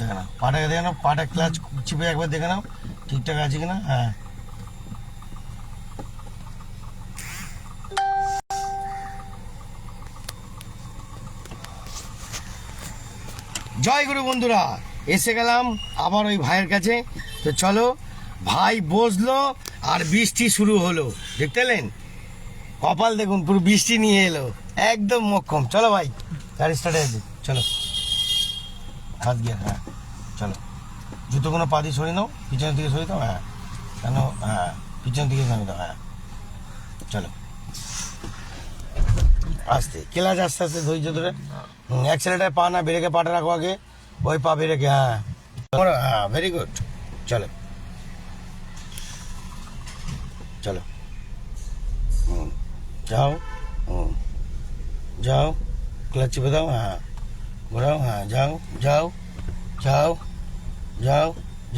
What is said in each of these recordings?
দেখে পাটাকে দেখে পাটা ক্লাচ চিপে একবার দেখে নাও, ঠিকঠাক আছে কিনা? হ্যাঁ। জয় গুরু বন্ধুরা, এসে গেলাম আবার ওই ভাইয়ের কাছে। তো চলো, ভাই বসল আর বৃষ্টি শুরু হলো। দেখতে পেলেন কপাল দেখুন, পুরো বৃষ্টি নিয়ে এলো। একদম মক্ষম। চলো ভাই, গাড়ি স্টার্ট চলো। হাত গিয়ে হ্যাঁ চলো। জুতো কোনো পা দিয়ে সরিয়ে নাও, পিছনের দিকে সরিয়ে দাও হ্যাঁ। কেন হ্যাঁ পিছনের দিকে নামিয়ে দাও হ্যাঁ। চলো। আস্তে, ক্লাচ আস্তে আস্তে ধৈর্য ধরে। অ্যাক্সিলেটার পা না, ব্রেকে পাটা রাখো আগে। ওই পা ব্রেকে হ্যাঁ। হ্যাঁ ভেরি গুড চলো। চলো। হুম, যাও। হুম, যাও। ক্লাচ চেপে দাও হ্যাঁ। ঘোরাও হ্যাঁ যাও যাও যাও যাও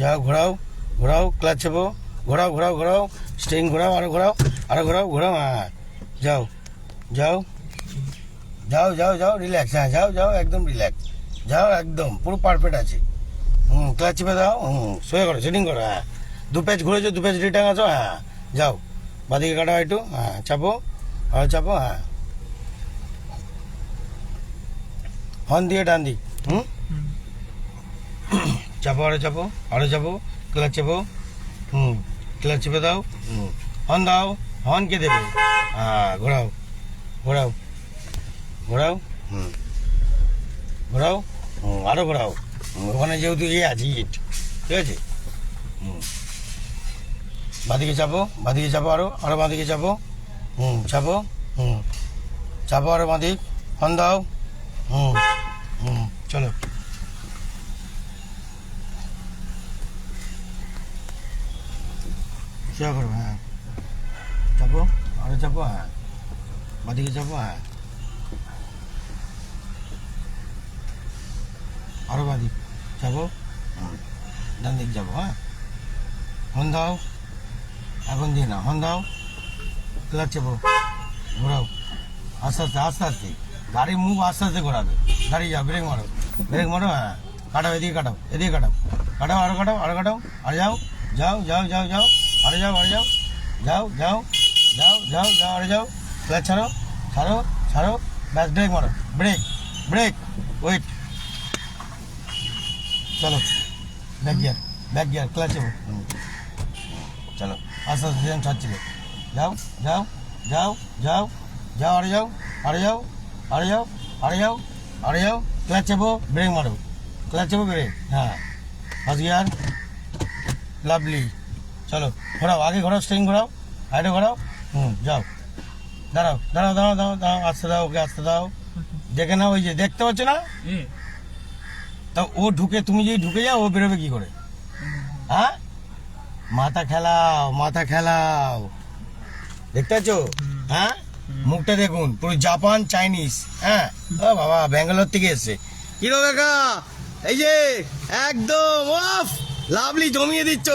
যাও, ঘোরাও ঘোরাও ক্লাচ চেপো ঘোরাও ঘোরাও ঘোরাও স্টিং ঘোরাও, আরও ঘোরাও আরও ঘোরাও ঘোরাও হ্যাঁ যাও যাও যাও যাও যাও রিল্যাক্স হ্যাঁ যাও যাও, একদম রিল্যাক্স যাও, একদম, পুরো পারফেক্ট আছে। হুম ক্লাচ চেপে দাও হুম, শুয়ে করো সেটিং করো হ্যাঁ দু পেজ ঘুরেছো, দু পেজ রিটার্ন আছো হ্যাঁ যাও, বাদিকে কাটাও একটু হ্যাঁ চাপো আর চাপো হ্যাঁ হর্ন দিয়ে ডান দিক, হুম? চাপো আরও চাপো আরও চাপো, ক্লাচ চাপো, হুম, ক্লাচ চেপে দাও, হুম। হর্ন দাও হর্ন কে দেবে। হ্যাঁ ঘোরাও ঘোরাও ঘোরাও, হুম। ঘোরাও, হুম, আরও ঘোরাও। ওখানে যেহেতু ইয়ে আছে, ইট, ঠিক আছে? হুম। বাদিকে চাপো বাদিকে চাপো আরও আরও বাদিকে চাপো, হুম চাপো হুম। চাপো আরও বাদিক, হন দাও হুম হুম চলো সেবা করো হ্যাঁ চাপো আরও চাপো হ্যাঁ বাদিকে চাপো হ্যাঁ আরও বাদিক যাব ডান দিক যাব হ্যাঁ হন দাও এখন দিয়ে না হন দাও ক্লাচ চেপো ঘোরাও আস্তে আস্তে আস্তে আস্তে গাড়ির মুখ আস্তে আস্তে ঘোরাবে গাড়ি যাও ব্রেক মারো ব্রেক মারো হ্যাঁ কাটাও এদিকে কাটাও এদিকে কাটাও কাটাও আরও কাটাও আরও কাটাও আর যাও যাও যাও যাও যাও আরে যাও আরে যাও যাও যাও যাও যাও যাও আরে যাও ক্লাচ ছাড়ো ছাড়ো ছাড়ো ব্যাস ব্রেক মারো ব্রেক ব্রেক ওয়েট চলো ব্যাক গিয়ার ব্যাক গিয়ার ক্লাচে চলো আস্তে আস্তে ছাড়ছিলে যাও যাও যাও যাও যাও আরে যাও আরে যাও আরে যাও আরে যাও আরে যাও ক্লাচ চেপো ব্রেক মারো। ক্লাচ চেপো ব্রেক হ্যাঁ। First gear lovely. চলো ঘোরাও আগে ঘোরাও স্ট্রিং ঘোরাও সাইডে ঘোরাও। হুম যাও। দাঁড়াও দাঁড়াও দাঁড়াও দাঁড়াও দাঁড়াও আসতে দাও ওকে আসতে দাও। দেখে নাও ওই যে দেখতে পাচ্ছ না? তা ও ঢুকে তুমি যদি ঢুকে যাও ও বেরোবে কি করে? হ্যাঁ? মাথা খেলাও মাথা খেলাও। দেখতে পাচ্ছ? হ্যাঁ? মুখটা দেখুন, পুরো জাপান, চাইনিজ হ্যাঁ? ও বাবা, ব্যাঙ্গালোর থেকে এসছে। কি গো কাকা? এই যে, একদম অফ লাভলি জমিয়ে দিচ্ছ।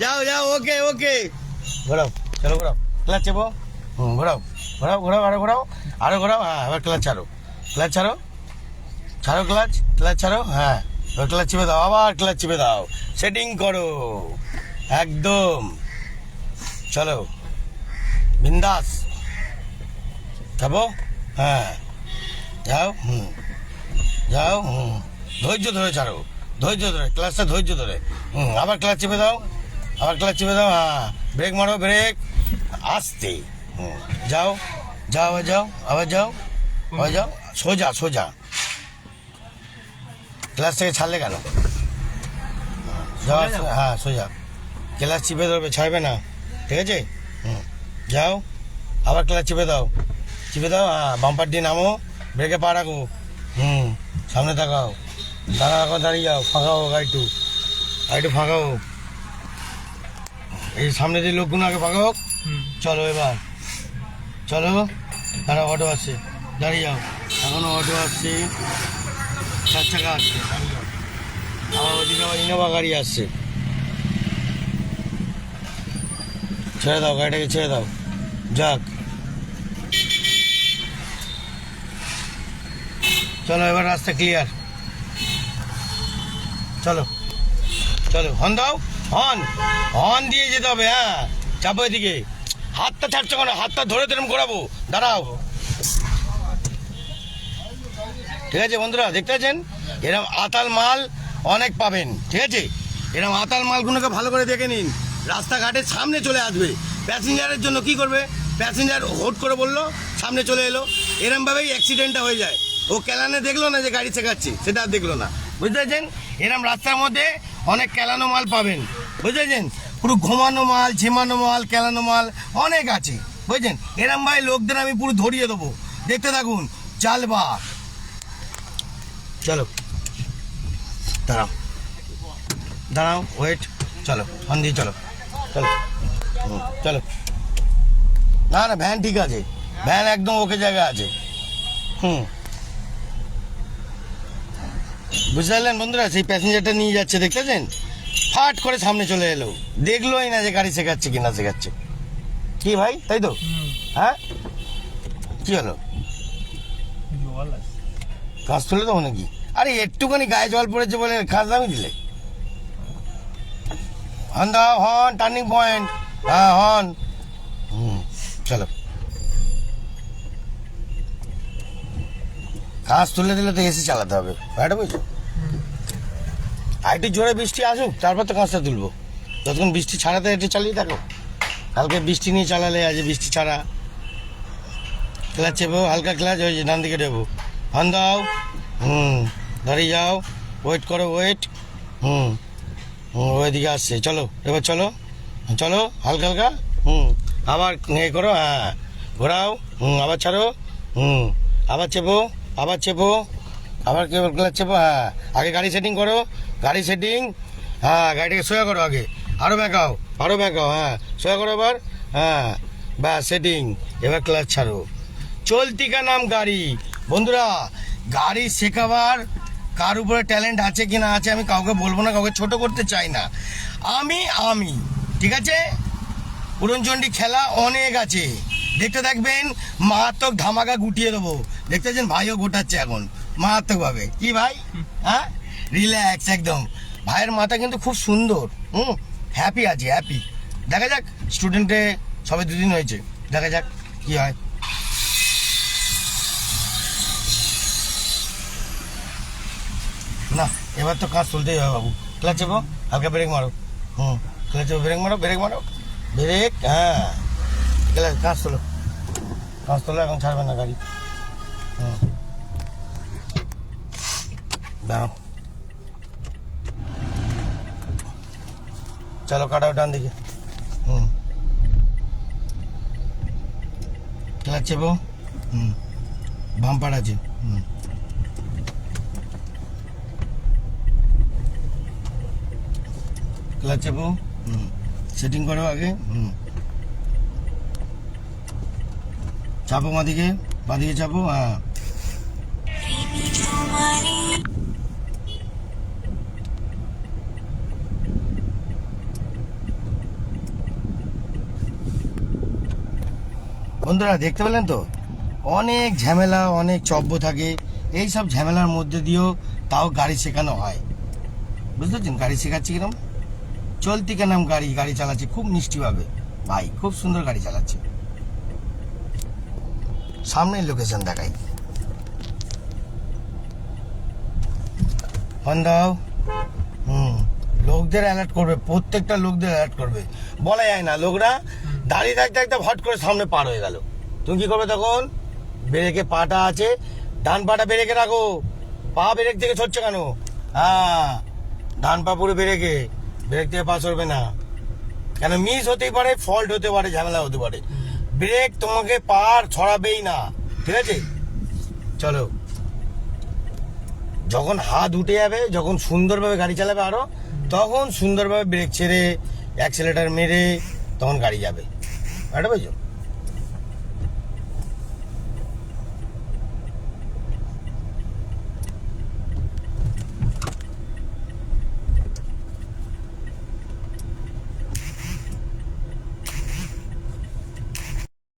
যাও যাও, ওকে ওকে। ঘোরাও, চলো ঘোরাও। ক্লাচ চেপো। হুম, ঘোরাও ঘোরাও ঘোরাও, আরও ঘোরাও আরও ঘোরাও। হ্যাঁ এবার ক্লাচ ছাড়ো। ক্লাচ ছাড়ো। ছাড়ো ক্লাচ ক্লাচ ছাড়ো। হ্যাঁ এবার ক্লাচ চেপে দাও, আবার ক্লাচ চেপে দাও। সেটিং করো। একদম। চলো। বিন্দাস। যাব হ্যাঁ। যাও হুম। যাও হুম। ধৈর্য ধরে ছাড়ো। ধৈর্য ধরে ক্লাসটা ধৈর্য ধরে। হুম আবার ক্লাস চেপে দাও। আবার ক্লাস চেপে দাও হ্যাঁ। ব্রেক মারো ব্রেক। আস্তে। হুম যাও। যাও আবার যাও আবার যাও আবার যাও। সোজা সোজা। ক্লাস থেকে ছাড়লে কেন? যাও আস্তে- হ্যাঁ সোজা। ক্লাস চিপে ধরবে ছাড়বে না। ঠিক আছে? হুম যাও। আবার ক্লাস চিপে দাও। চিপে দাও হ্যাঁ বাম্পার দিয়ে নামো ব্রেকে পা রাখো। হুম সামনে তাকাও। দাঁড়া রাখো দাঁড়িয়ে যাও ফাঁকা হোক একটু একটু ফাঁকা হোক। এই সামনে যে লোকগুলো আগে ফাঁকা হোক চলো এবার। চলো দাঁড়া অটো আসছে। দাঁড়িয়ে যাও। এখনও অটো আসছে। চার চাকা আসছে। আবার ওদিকে আবার ইনোভা গাড়ি আসছে। ছেড়ে দাও গাড়িটাকে ছেড়ে দাও। যাক। চলো, এবার রাস্তা ক্লিয়ার চলো চলো হন দাও হন হন দিয়ে যেতে হবে হ্যাঁ চাপো এদিকে। হাতটা ছাড়ছো কেন? হাতটা ধরে ধরে ঘোরাবো। দাঁড়াও। ঠিক আছে বন্ধুরা, দেখতে পাচ্ছেন? এরকম আতাল মাল অনেক পাবেন, ঠিক আছে? এরকম আতাল মালগুলোকে ভালো করে দেখে নিন। রাস্তাঘাটের সামনে চলে আসবে। প্যাসেঞ্জারের জন্য কি করবে? প্যাসেঞ্জার হোট করে বলল, সামনে চলে এলো। এরমভাবেই অ্যাক্সিডেন্টটা হয়ে যায়। ও কেলানে দেখল না যে গাড়ি শেখাচ্ছি সেটা আর দেখল না। বুঝতে পারছেন এরম রাস্তার মধ্যে অনেক কেলানো মাল পাবেন। বুঝতে পারছেন পুরো ঘুমানো মাল, ঝিমানো মাল, কেলানো মাল অনেক আছে। বুঝছেন? এরম ভাই লোকদের আমি পুরো ধরিয়ে দেবো। দেখতে থাকুন, চালবা। চলো। দাঁড়াও। দাঁড়াও ওয়েট চলো দিয়ে চলো। চলো। চলো। না না ভ্যান ঠিক আছে। ভ্যান একদম ওকে জায়গায় আছে। হুম। বুঝতে পারলেন বন্ধুরা? সেই প্যাসেঞ্জারটা নিয়ে যাচ্ছে দেখতেছেন ফাট করে সামনে চলে এলো। দেখলোই না যে গাড়ি শেখাচ্ছে কি না শেখাচ্ছে। কি ভাই? তাই তো? হ্যাঁ? কি হলো? কাজ তুলে দেবো নাকি? আরে, একটুখানি গায়ে জল পড়েছে বলে কাজ দামি দিলে। হন দাও, হন টার্নিং পয়েন্ট হ্যাঁ হন। হুম, চলো। কাজ তুলে দিলে তো এসি চালাতে হবে। ব্যাটা বুঝছ একটু জোরে বৃষ্টি আসুক, তারপর তো কাজটা তুলবো। যতক্ষণ বৃষ্টি ছাড়াতে একটু চালিয়ে থাকো কালকে বৃষ্টি নিয়ে চালালে, আজ বৃষ্টি ছাড়া। ক্লাচ চেপো, হালকা ক্লাচ, ওই ডান দিকে দেবো হন দাও। হুম ধরে যাও। ওয়েট করো ওয়েট হুম হুম, ওইদিকে আসছে। চলো, এবার চলো। চলো, হালকা হালকা। হুম, আবার এ করো হ্যাঁ। ঘোরাও। হুম, আবার ছাড়ো। হুম, আবার চেপো আবার চেপো। আবার কেবল চেপো হ্যাঁ আগে গাড়ি সেটিং করো, গাড়ি সেটিং হ্যাঁ গাড়িটাকে সোয়া করো আগে আরও ব্যাকাও আরও ব্যাকাও হ্যাঁ সোয়া করো এবার হ্যাঁ ব্যাস সেটিং এবার ক্লাচ ছাড়ো। চলতি কা নাম গাড়ি। বন্ধুরা, গাড়ি শেখাবার কার উপরে ট্যালেন্ট আছে কি না আছে আমি কাউকে বলব না, কাউকে ছোট করতে চাই না। আমি আমি, ঠিক আছে? উড়নচণ্ডী খেলা অনেক আছে। দেখতে থাকবেন মারাত্মক ধামাকা গুটিয়ে দেবো। দেখতেছেন ভাইও গোটাচ্ছে এখন। মারাত্মকভাবে। কি ভাই? হ্যাঁ? রিল্যাক্স একদম। ভাইয়ের মাথা কিন্তু খুব সুন্দর। হুম? হ্যাপি আছে হ্যাপি দেখা যাক স্টুডেন্টে সবে দুদিন হয়েছে। দেখা যাক কি হয়। না, এবার তো কাজ তুলতেই হবে বাবু। ক্লাচ চেপো হালকা ব্রেক মারো। হুম ক্লাচ চেপো ব্রেক মারো ব্রেক মারো। ব্রেক হ্যাঁ। ক্লাচ কাজ তোলো কাজ তোলো এখন ছাড়বে না গাড়ি। হুম। দাঁড়াও চলো, কাটাও ডান দিকে। হুম। ক্লাচ চেপো হুম। বাম্পার আছে। হুম। ক্লাচ চাপো হুম। সেটিং করো আগে। হুম। চাপো বাঁদিকে। বাঁদিকে চাপো হ্যাঁ। বন্ধুরা, দেখতে পেলেন তো? অনেক ঝামেলা, অনেক চব্য থাকে। এই সব ঝামেলার মধ্যে দিয়েও তাও গাড়ি শেখানো হয়। বুঝতে পারছেন? গাড়ি শেখাচ্ছি কিরম? চলতি কে নাম গাড়ি গাড়ি চালাচ্ছে, খুব মিষ্টিভাবে। ভাই, খুব সুন্দর গাড়ি চালাচ্ছে। সামনের লোকেশন দেখাই। ফোন দাও হুম, লোকদের অ্যালার্ট করবে, প্রত্যেকটা লোকদের অ্যালার্ট করবে। বলা যায় না, লোকরা দাঁড়িয়ে থাকতে থাকতে হট করে সামনে পার হয়ে গেল। তুমি কি করবে তখন? ব্রেকে পাটা আছে, ডান পাটা ব্রেকে রাখো। পা ব্রেক থেকে ছড়ছে কেন? হ্যাঁ ডান পা পুরো ব্রেকে। ব্রেক থেকে পা সরবে না। কেন মিস হতেই পারে, ফল্ট হতে পারে, ঝামেলা হতে পারে। ব্রেক তোমাকে পার ছড়াবেই না, ঠিক আছে? চলো। যখন হাত উঠে যাবে, যখন সুন্দরভাবে গাড়ি চালাবে আরও, তখন সুন্দরভাবে ব্রেক ছেড়ে অ্যাক্সেলেটার মেরে, তখন গাড়ি যাবে। あればい